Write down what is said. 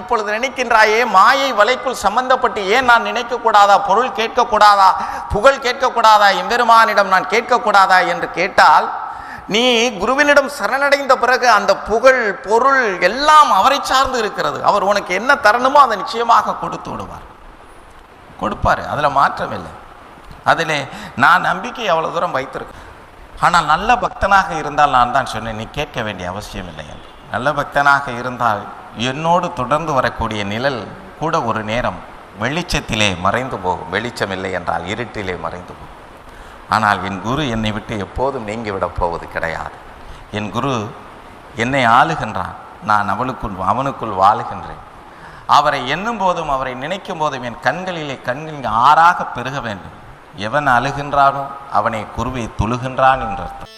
இப்பொழுது நினைக்கின்றாயே மாயை வலைக்குள் சம்பந்தப்பட்டு ஏன் நான் நினைக்கக்கூடாதா? பொருள் கேட்கக்கூடாதா? புகழ் கேட்கக்கூடாதா? எம்பெருமானிடம் நான் கேட்கக்கூடாதா என்று கேட்டால் நீ குருவினிடம் சரணடைந்த பிறகு அந்த புகழ் பொருள் எல்லாம் அவரை சார்ந்து இருக்கிறது. அவர் உனக்கு என்ன தரணுமோ அதை நிச்சயமாக கொடுத்து விடுவார். கொடுப்பார் அதில் மாற்றம் இல்லை. நான் நம்பிக்கை அவ்வளோ தூரம் வைத்திருக்கேன். ஆனால் நல்ல பக்தனாக இருந்தால் நான் தான் சொன்னேன் நீ கேட்க வேண்டிய அவசியம் இல்லை என்று. நல்ல பக்தனாக இருந்தால் என்னோடு தொடர்ந்து வரக்கூடிய நிழல் கூட ஒரு நேரம் வெளிச்சத்திலே மறைந்து போகும். வெளிச்சம் இல்லை என்றால் இருட்டிலே மறைந்து போகும். ஆனால் என் குரு என்னை விட்டு எப்போதும் நீங்கிவிடப் போவது கிடையாது. என் குரு என்னை ஆளுகின்றான். நான் அவளுக்குள் அவனுக்குள் வாழுகின்றேன். அவரை எண்ணும் போதும் அவரை நினைக்கும் போதும் என் கண்களிலே கண்களில் ஆறாக பெருக வேண்டும். எவன் அழுகின்றானோ அவனை குருவை துழுகின்றான் என்று அர்த்தம்.